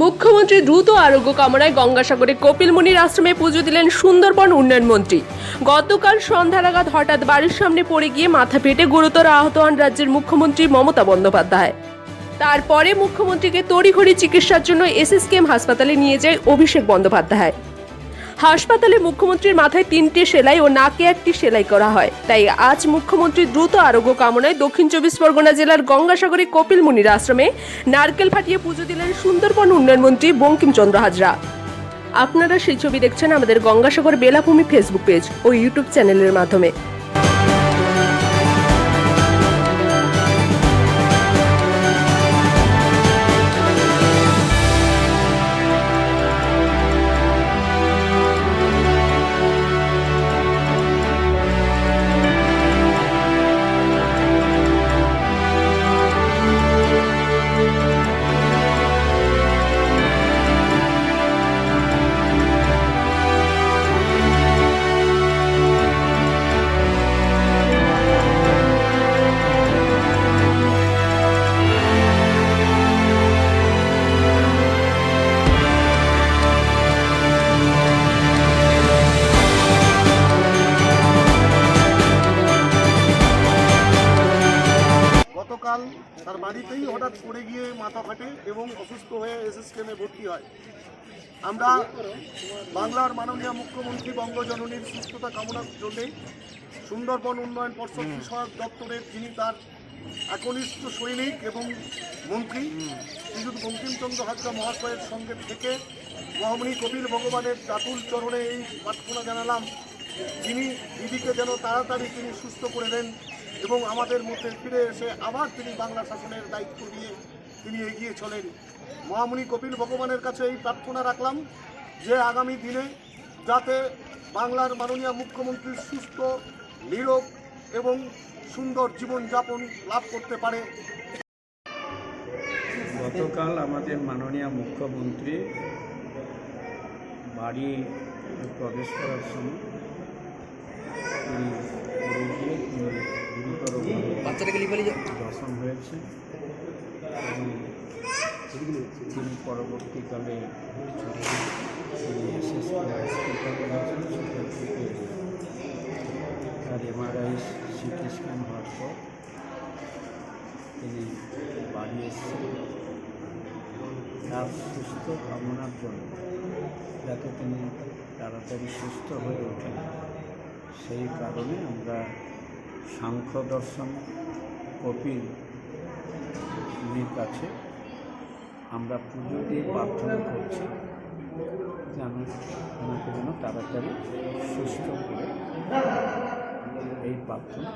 মুখ্যমন্ত্রী দ্রুত আরোগ্য কামনায় গঙ্গাসাগরে কপিলমুনির আশ্রমে পুজো দিলেন সুন্দরবন উন্নয়ন মন্ত্রী। গতকাল সন্ধ্যা নাগাদ হঠাৎ বাড়ির সামনে পড়ে গিয়ে মাথা ফেটে গুরুতর আহত হন রাজ্যের মুখ্যমন্ত্রী মমতা বন্দ্যোপাধ্যায়। তারপরে মুখ্যমন্ত্রীকে তড়িঘড়ি চিকিৎসার জন্য এসএসকেএম হাসপাতালে নিয়ে যায় অভিষেক বন্দ্যোপাধ্যায়। হাসপাতালে মুখ্যমন্ত্রীর মাথায় তিনটি সেলাই ও নাকে একটি সেলাই করা হয়। তাই আজ মুখ্যমন্ত্রী দ্রুত আরোগ্য কামনায় দক্ষিণ চব্বিশ পরগনা জেলার গঙ্গাসাগরে কপিল মুনির আশ্রমে নারকেল ফাটিয়ে পুজো দিলেন সুন্দরবন উন্নয়নমন্ত্রী বঙ্কিমচন্দ্র হাজরা। আপনারা সেই ছবি দেখছেন আমাদের গঙ্গাসাগর বেলাভূমি ফেসবুক পেজ ও ইউটিউব চ্যানেলের মাধ্যমে। বাড়িতেই হঠাৎ পড়ে গিয়ে মাথা ফাটে এবং অসুস্থ হয়ে এসএসকেমে ভর্তি হয়। আমরা বাংলার মাননীয় মুখ্যমন্ত্রী বঙ্গজননীর সুস্থতা কামনার জন্যে সুন্দরবন উন্নয়ন পর্ষদ বিষয়ক দপ্তরের যিনি তার একনিষ্ঠ সৈনিক এবং মন্ত্রী শ্রীযুত বঙ্কিমচন্দ্র হাজরা মহাশয়ের সঙ্গে থেকে মহামণি কপিল ভগবানের চাতুল চরণে এই প্রার্থনা জানালাম। যিনি দিদিকে যেন তাড়াতাড়ি তিনি সুস্থ করে দেন। এবং আমাদের মধ্যে ফিরে এসে আবার তিনি বাংলা শাসনের দায়িত্ব নিয়ে তিনি এগিয়ে চলেন। মহামণি কপিল ভগবানের কাছে এই প্রার্থনা রাখলাম যে আগামী দিনে যাতে বাংলার মাননীয় মুখ্যমন্ত্রী সুস্থ নিরোগ এবং সুন্দর জীবনযাপন লাভ করতে পারে। গতকাল আমাদের মাননীয় মুখ্যমন্ত্রী বাড়ি প্রবেশ করার সময় তিনি গিয়ে তিনি দর্শন হয়েছে। তিনি পরবর্তীকালে তার এমআরআই সিটি স্ক্যান হওয়ার পর তিনি বাড়ি এসেছেন। তার সুস্থ কামনার জন্য যাতে তিনি তাড়াতাড়ি সুস্থ হয়ে ওঠেন। সেই কারণে আমরা সাংখ্য দর্শন কপিল উনির কাছে আমরা পুজো দিয়ে প্রার্থনা করছি যেন ওনাকে যেন তাড়াতাড়ি সুস্থ করে এই প্রার্থনা